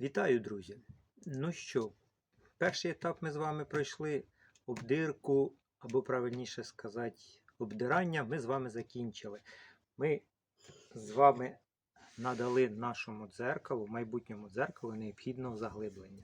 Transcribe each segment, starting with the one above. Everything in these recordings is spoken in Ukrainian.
Вітаю, друзі! Ну що, перший етап ми з вами пройшли обдирку, або правильніше сказати, обдирання. Ми з вами закінчили. Ми з вами надали нашому дзеркалу, майбутньому дзеркалу, необхідного заглиблення.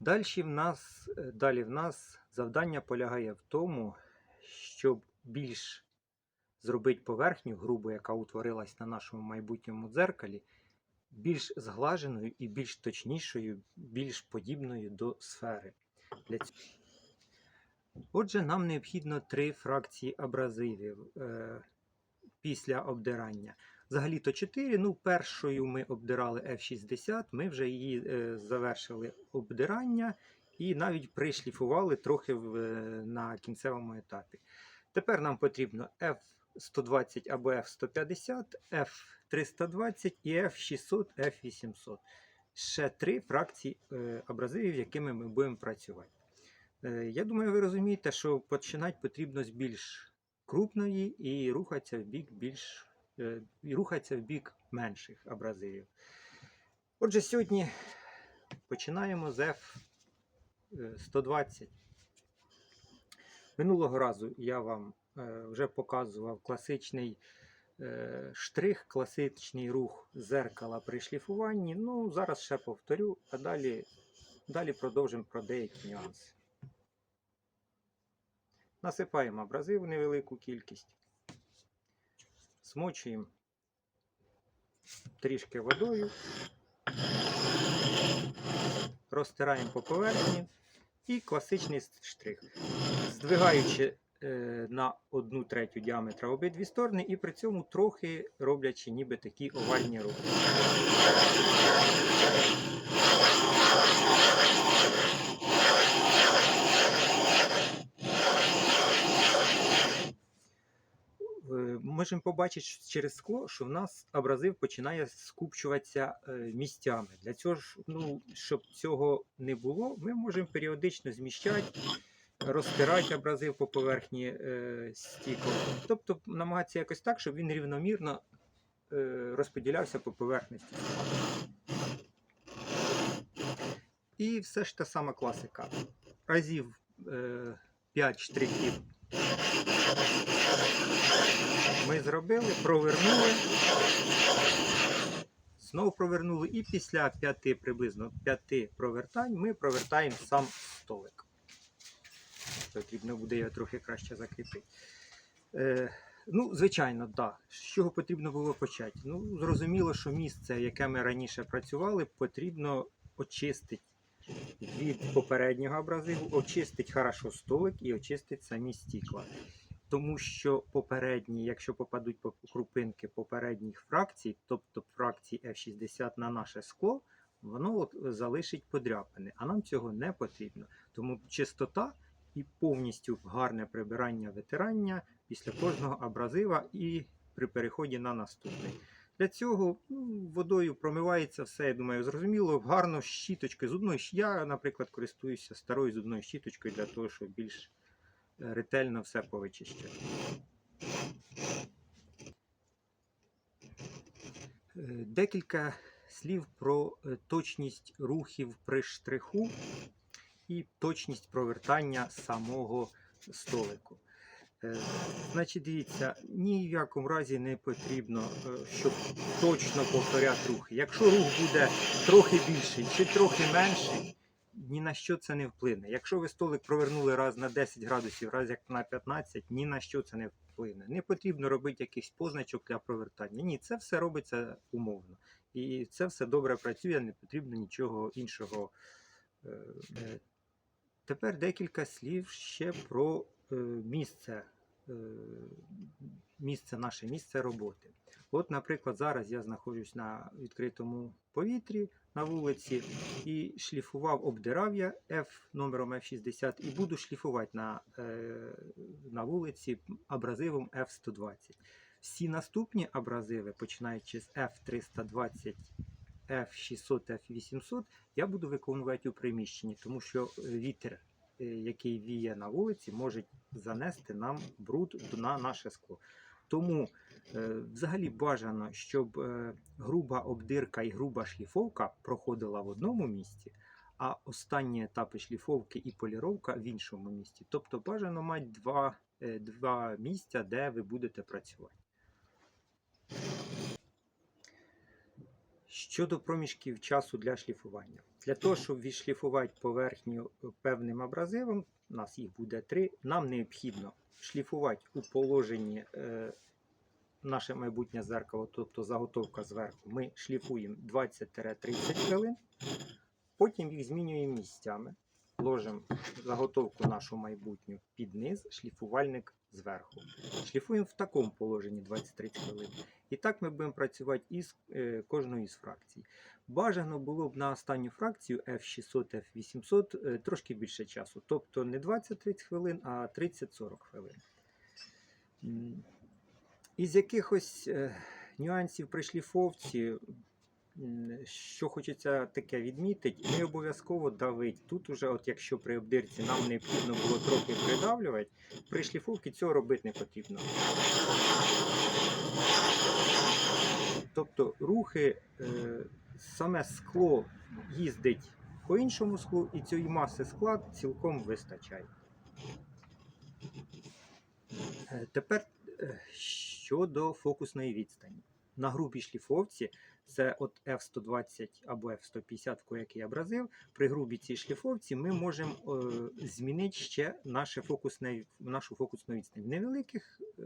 Далі в нас, далі в нас завдання полягає в тому, щоб більш зробити поверхню грубу, яка утворилась на нашому майбутньому дзеркалі, більш зглаженою і більш точнішою, більш подібною до сфери. Для цього. Отже, нам необхідно три фракції абразивів е, після обдирання. Взагалі-то 4. Ну, першою ми обдирали F60, ми вже її е, завершили обдирання і навіть пришліфували трохи в, е, на кінцевому етапі. Тепер нам потрібно F120 або F150, F320 і F600, F800. Ще три фракції е, абразивів, якими ми будемо працювати. Е, Я думаю, ви розумієте, що починати потрібно з більш крупної і рухатися в бік більш е, і рухатися в бік менших абразивів. Отже, сьогодні починаємо з F120. Минулого разу я вам е, вже показував класичний е, штрих, класичний рух зеркала при шліфуванні. Ну, зараз ще повторю, а далі, далі продовжимо про деякі нюанси. Насипаємо абразив невелику кількість, смочуємо трішки водою, розтираємо по поверхні і класичний штрих. Здвигаючи е, на одну третю діаметра обидві сторони, і при цьому трохи роблячи ніби такі овальні рухи. Е, Можемо побачити через скло, що в нас абразив починає скупчуватися е, місцями. Для цього ну, щоб цього не було, ми можемо періодично зміщати, розтирати абразив по поверхні е, стікол. Тобто намагатися якось так, щоб він рівномірно е, розподілявся по поверхності. І все ж та сама класика. Разів е, 5 штрихів ми зробили, провернули, знову провернули, і після п'яти приблизно п'яти провертань ми провертаємо сам. Потрібно буде його трохи краще закріпити. Е, ну, звичайно, да. З чого потрібно було почати? Ну, зрозуміло, що місце, яке ми раніше працювали, потрібно очистити від попереднього абразиву, очистити хорошо столик і очистити самі стікла. Тому що попередні, якщо попадуть по крупинки попередніх фракцій, тобто фракції F60 на наше скло, воно от залишить подряпини, а нам цього не потрібно. Тому чистота і повністю гарне прибирання витирання після кожного абразива і при переході на наступний. Для цього ну, водою промивається все, я думаю, зрозуміло, гарно щіточкою зубною. Я, наприклад, користуюся старою зубною щіточкою для того, щоб більш е, ретельно все повичищати. Е, Декілька слів про е, точність рухів при штриху і точність провертання самого столику. Е, Значить, дивіться, ні в якому разі не потрібно, е, щоб точно повторяти рухи. Якщо рух буде трохи більший чи трохи менший, ні на що це не вплине. Якщо ви столик провернули раз на 10 градусів, раз як на 15, ні на що це не вплине. Не потрібно робити якихось позначок для провертання. Ні, це все робиться умовно. І це все добре працює, не потрібно нічого іншого. Тепер декілька слів ще про е, місце, е, місце, наше місце роботи. От, наприклад, зараз я знаходжусь на відкритому повітрі на вулиці і шліфував, обдирав я F номером F60 і буду шліфувати на, е, на вулиці абразивом F120. Всі наступні абразиви, починаючи з F320, F600, F800, я буду виконувати у приміщенні, тому що вітер е, який віє на вулиці, може занести нам бруд на наше скло. Тому е, взагалі бажано, щоб е, груба обдирка і груба шліфовка проходила в одному місці, а останні етапи шліфовки і поліровка в іншому місці. Тобто бажано мати два, два місця, де ви будете працювати. Щодо проміжків часу для шліфування. Для того, щоб відшліфувати поверхню е, певним абразивом, у нас їх буде три, нам необхідно шліфувати у положенні е, наше майбутнє зеркало, тобто заготовка зверху. Ми шліфуємо 20-30 хвилин, потім їх змінюємо місцями. Ложимо заготовку нашу майбутню під низ, шліфувальник зверху. Шліфуємо в такому положенні 20-30 хвилин. І так ми будемо працювати із е, кожною з фракцій. Бажано було б на останню фракцію F600, F800 е, трошки більше часу. Тобто не 20-30 хвилин, а 30-40 хвилин. Із якихось е, нюансів при шліфовці, що хочеться таке відмітити, не обов'язково давить. Тут уже, от якщо при обдирці нам необхідно було трохи придавлювати, при шліфовці цього робити не потрібно. Тобто рухи, е, саме скло їздить по іншому склу, і цієї маси скла цілком вистачає. Е, Тепер е, щодо фокусної відстані. На грубій шліфовці це от F120 або F150, в коякий абразив. При грубій цій шліфовці ми можемо е, змінити ще наше фокусне, нашу фокусну відстань. В невеликих е,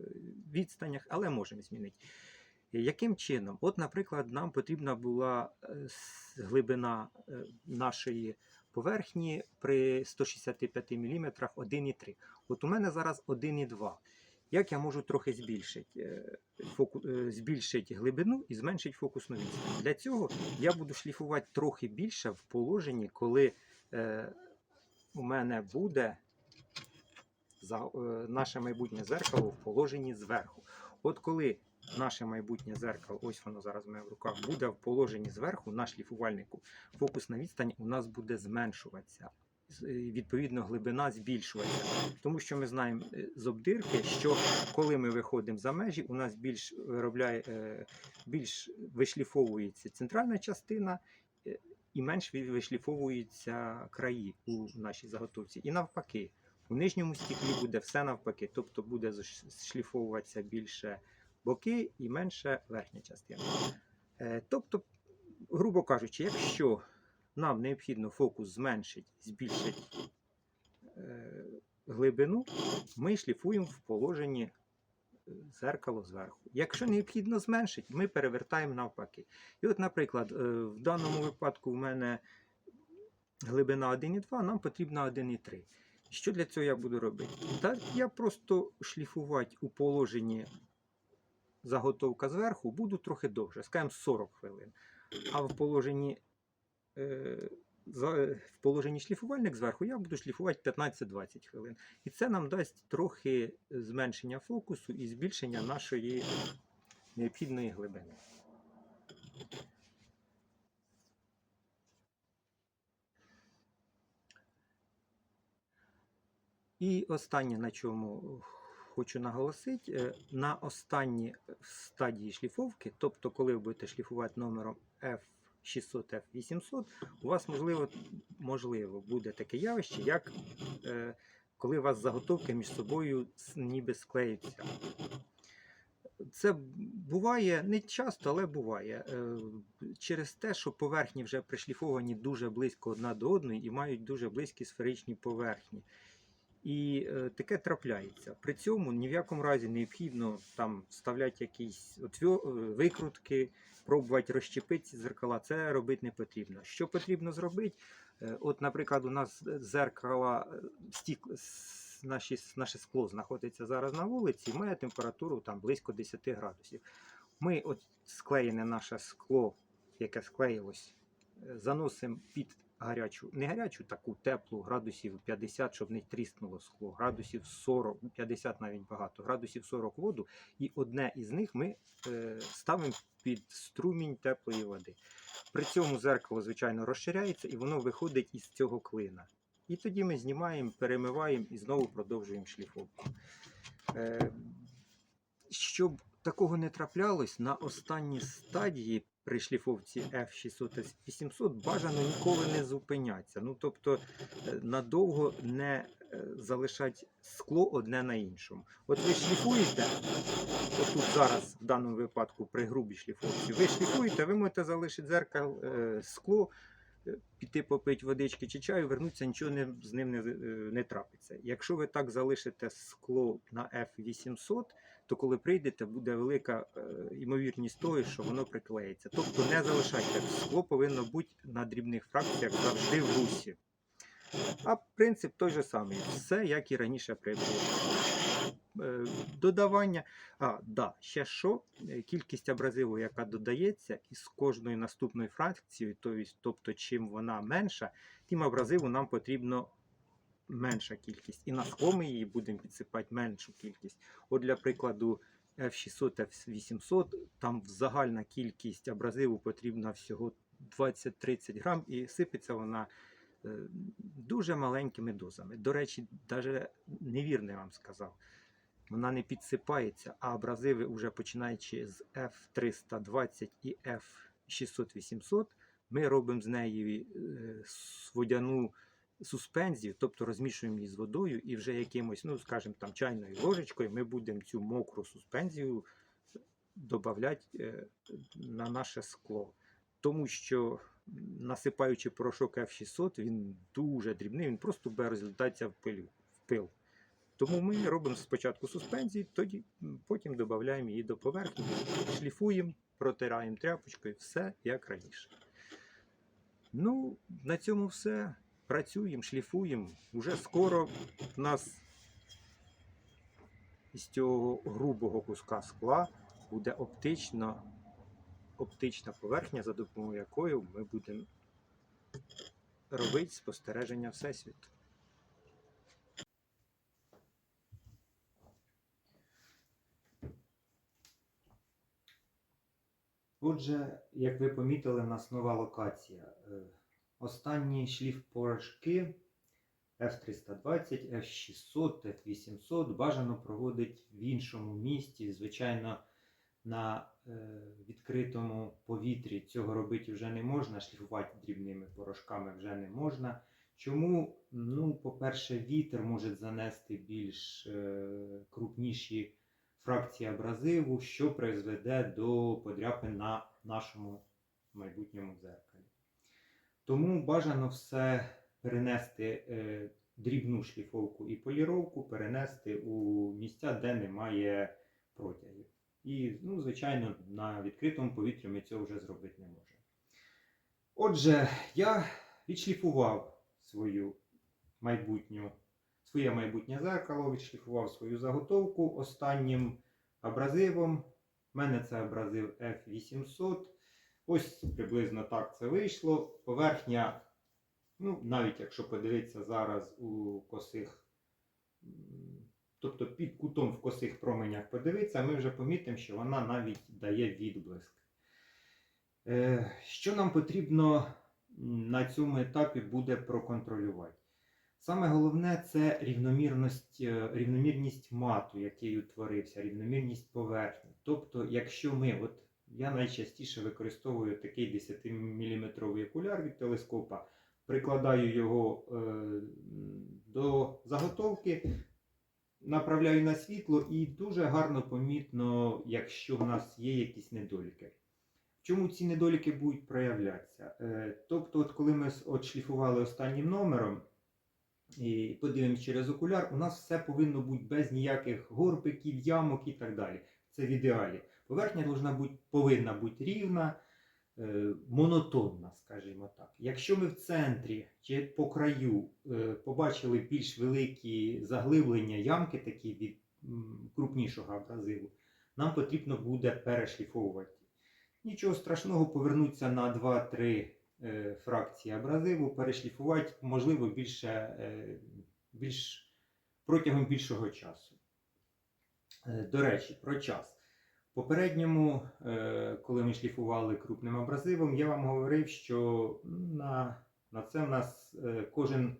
відстанях, але можемо змінити. Яким чином? От, наприклад, нам потрібна була е, глибина е, нашої поверхні при 165 мм 1,3. От у мене зараз 1,2. Як я можу трохи збільшити, е, фоку, е, збільшити глибину і зменшити фокусну відстань? Для цього я буду шліфувати трохи більше в положенні, коли е, у мене буде за, е, наше майбутнє зеркало в положенні зверху. От коли наше майбутнє зеркало, ось воно зараз в мене в руках, буде в положенні зверху на шліфувальнику, фокусна відстань у нас буде зменшуватися. Е, Відповідно, глибина збільшуватися. Тому що ми знаємо е, з обдирки, що коли ми виходимо за межі, у нас більш виробляє, е, більш вишліфовується центральна частина і менш вишліфовуються краї у нашій заготовці. І навпаки, у нижньому стіклі буде все навпаки, тобто буде шліфовуватися більше боки і менше верхня частина. Тобто, грубо кажучи, якщо нам необхідно фокус зменшити, збільшити е, глибину, ми шліфуємо в положенні е, зеркало зверху. Якщо необхідно зменшити, ми перевертаємо навпаки. І от, наприклад, е, в даному випадку в мене глибина 1,2, нам потрібна 1,3. Що для цього я буду робити? Та я просто шліфувати у положенні заготовка зверху буду трохи довше, скажімо 40 хвилин. А в положенні, в положенні шліфувальник зверху я буду шліфувати 15-20 хвилин. І це нам дасть трохи зменшення фокусу і збільшення нашої необхідної глибини. І останнє, на чому хочу наголосити, е, на останній стадії шліфовки, тобто, коли ви будете шліфувати номером F600, F800, у вас можливо, можливо буде таке явище, як е, коли у вас заготовки між собою ніби склеються. Це буває не часто, але буває. Е, Через те, що поверхні вже пришліфовані дуже близько одна до одної і мають дуже близькі сферичні поверхні. І е, таке трапляється. При цьому ні в якому разі необхідно там вставляти якісь е, викрутки, пробувати розщепити ці зеркала. Це робити не потрібно. Що потрібно зробити? Е, От, наприклад, у нас зеркала стік, наші, наше скло знаходиться зараз на вулиці, має температуру там близько 10 градусів. Ми от склеєне наше скло, яке склеїлось, заносимо під гарячу, не гарячу, таку теплу, градусів 50, щоб не тріснуло скло, градусів 40, 50 навіть багато, градусів 40 воду, і одне із них ми е, ставимо під струмінь теплої води. При цьому зеркало, звичайно, розширяється і воно виходить із цього клина. І тоді ми знімаємо, перемиваємо і знову продовжуємо шліфовку. Е, щоб такого не траплялось, на останній стадії при шліфовці F600 800 бажано ніколи не зупинятися. Ну, тобто е, надовго не е, залишати скло одне на іншому. От ви шліфуєте, отут зараз, в даному випадку, при грубій шліфовці, ви шліфуєте, ви можете залишити дзеркало, е, скло, піти попити водички чи чаю, вернутися, нічого не, з ним не, не трапиться. Якщо ви так залишите скло на F800, то коли прийдете, буде велика е, ймовірність того, що воно приклеїться. Тобто не залишайте. Скло повинно бути на дрібних фракціях завжди в русі. А принцип той же самий. Все, як і раніше при е, додавання. А, да, ще що? Е, Кількість абразиву, яка додається, із кожною наступною фракцією, тобто чим вона менша, тим абразиву нам потрібно менша кількість. І на скло ми її будемо підсипати меншу кількість. От для прикладу F600, F800, там загальна кількість абразиву потрібна всього 20-30 грам, і сипеться вона е, дуже маленькими дозами. До речі, навіть невірно вам сказав. Вона не підсипається, а абразиви, вже починаючи з F320 і F600-800, ми робимо з неї е, водяну суспензію, тобто розмішуємо її з водою і вже якимось, ну скажімо, там чайною ложечкою ми будемо цю мокру суспензію додати на наше скло. Тому що насипаючи порошок F600, він дуже дрібний, він просто буде розлітатися в пилю, в пил. Тому ми робимо спочатку суспензії, тоді потім додаємо її до поверхні, шліфуємо, протираємо тряпочкою, все як раніше. Ну, на цьому все. Працюємо, шліфуємо. Уже скоро в нас із цього грубого куска скла буде оптична, оптична поверхня, за допомогою якої ми будемо робити спостереження Всесвіту. Отже, як ви помітили, у нас нова локація. Останні шліф порошки F320, F600, F800 бажано проводити в іншому місті. Звичайно, на е, відкритому повітрі цього робити вже не можна, шліфувати дрібними порошками вже не можна. Чому? Ну, по-перше, вітер може занести більш е, крупніші фракції абразиву, що призведе до подряпин на нашому майбутньому дзеркалі. Тому бажано все перенести е, дрібну шліфовку і поліровку, перенести у місця, де немає протягів. І, ну, звичайно, на відкритому повітрі ми цього вже зробити не можемо. Отже, я відшліфував свою майбутню, своє майбутнє зеркало, відшліфував свою заготовку останнім абразивом. У мене це абразив F800. Ось приблизно так це вийшло. Поверхня, ну, навіть якщо подивитися зараз у косих, тобто під кутом в косих променях подивитися, ми вже помітимо, що вона навіть дає відблиск. Е, Що нам потрібно на цьому етапі буде проконтролювати? Саме головне це рівномірність, е, рівномірність мату, який утворився, рівномірність поверхні. Тобто, якщо ми, от я найчастіше використовую такий 10-мм окуляр від телескопа, прикладаю його е, до заготовки, направляю на світло і дуже гарно помітно, якщо в нас є якісь недоліки. В чому ці недоліки будуть проявлятися? Е, тобто, от коли ми с- от шліфували останнім номером, і подивимось через окуляр, у нас все повинно бути без ніяких горбиків, ямок і так далі. Це в ідеалі. Поверхня должна бути, повинна бути рівна, е, монотонна, скажімо так. Якщо ми в центрі чи по краю е, побачили більш великі заглиблення, ямки такі від крупнішого абразиву, нам потрібно буде перешліфовувати. Нічого страшного, повернутися на 2-3 е, фракції абразиву, перешліфувати, можливо, більше, більш, протягом більшого часу. До речі, про час. В попередньому, е, коли ми шліфували крупним абразивом, я вам говорив, що на, на це в нас е, кожен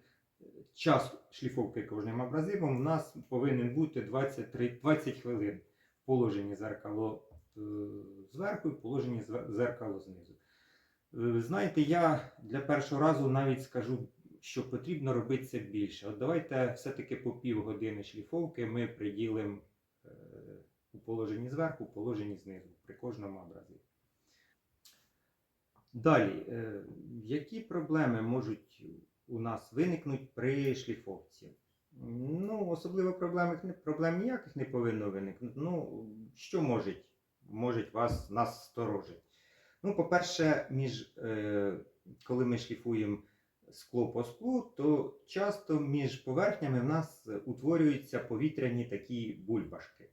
час шліфовки кожним абразивом у нас повинен бути 23, 20 хвилин. В положенні зеркало е, зверху і положенні зеркало знизу. Знаєте, я для першого разу навіть скажу, що потрібно робити це більше. От давайте все-таки по півгодини шліфовки ми приділимо у положенні зверху, у положенні знизу при кожному образі. Далі, е, які проблеми можуть у нас виникнути при шліфовці? Ну, особливо проблем, проблем ніяких не повинно виникнути. Ну, що може, може вас нас сторожить? Ну, по-перше, між, е, коли ми шліфуємо скло по склу, то часто між поверхнями в нас утворюються повітряні такі бульбашки.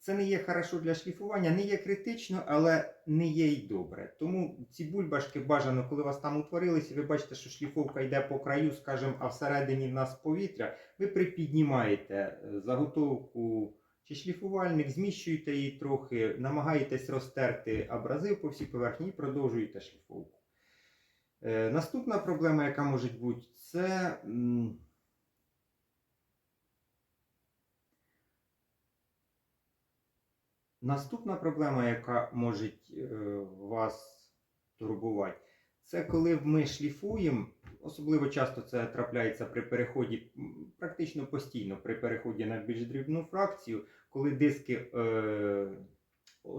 Це не є хорошо для шліфування, не є критично, але не є й добре. Тому ці бульбашки бажано, коли у вас там утворилися, ви бачите, що шліфовка йде по краю, скажімо, а всередині в нас повітря, ви припіднімаєте е, заготовку чи шліфувальник, зміщуєте її трохи, намагаєтесь розтерти абразив по всій поверхні і продовжуєте шліфовку. Е, наступна проблема, яка може бути, це. Наступна проблема, яка може е, вас турбувати, це коли ми шліфуємо, особливо часто це трапляється при переході, практично постійно при переході на більш дрібну фракцію, коли диски е,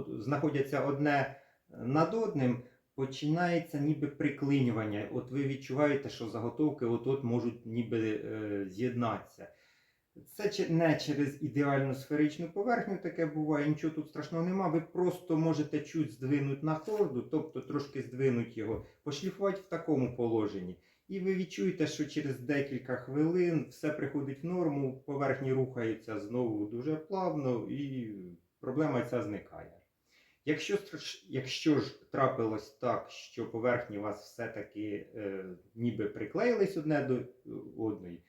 знаходяться одне над одним, починається ніби приклинювання. От ви відчуваєте, що заготовки от-от можуть ніби е, з'єднатися. Це не через ідеальну сферичну поверхню таке буває, нічого тут страшного нема. Ви просто можете чуть здвинути на хорду, тобто трошки здвинути його, пошліфувати в такому положенні. І ви відчуєте, що через декілька хвилин все приходить в норму, поверхні рухаються знову дуже плавно і проблема ця зникає. Якщо, якщо ж трапилось так, що поверхні у вас все-таки е, ніби приклеїлись одне до е, одної,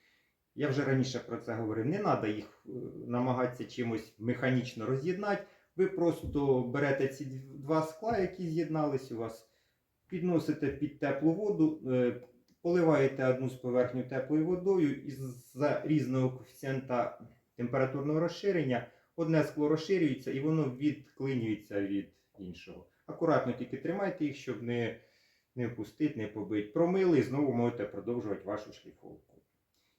я вже раніше про це говорив, не треба їх е, намагатися чимось механічно роз'єднати. Ви просто берете ці два скла, які з'єднались у вас, підносите під теплу воду, е, поливаєте одну з поверхню теплою водою і за різного коефіцієнта температурного розширення одне скло розширюється і воно відклинюється від іншого. Акуратно тільки тримайте їх, щоб не, не впустити, не побити. Промили і знову можете продовжувати вашу шліфовку.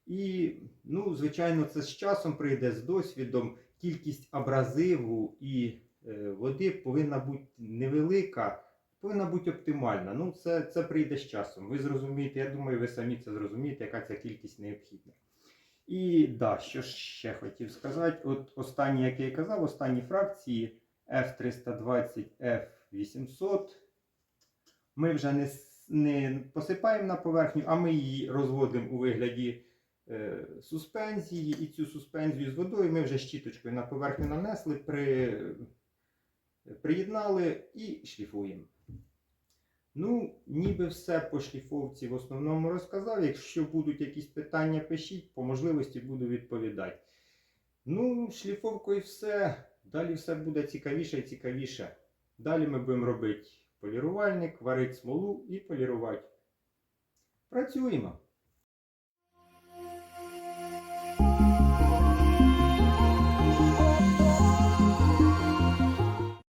І, ну, звичайно, це з часом прийде з досвідом. Кількість абразиву і е, води повинна бути невелика, повинна бути оптимальна. Ну, це, це прийде з часом. Ви зрозумієте, я думаю, ви самі це зрозумієте, яка ця кількість необхідна. І да, що ще хотів сказати, от останні, як я і казав, останні фракції F320, F800. Ми вже не, не посипаємо на поверхню, а ми її розводимо у вигляді суспензії. І цю суспензію з водою ми вже щіточкою на поверхню нанесли, при, приєднали і шліфуємо. Ну, ніби все по шліфовці в основному розказав. Якщо будуть якісь питання, пишіть, по можливості буду відповідати. Ну, шліфовкою все. Далі все буде цікавіше і цікавіше. Далі ми будемо робити полірувальник, варити смолу і полірувати. Працюємо.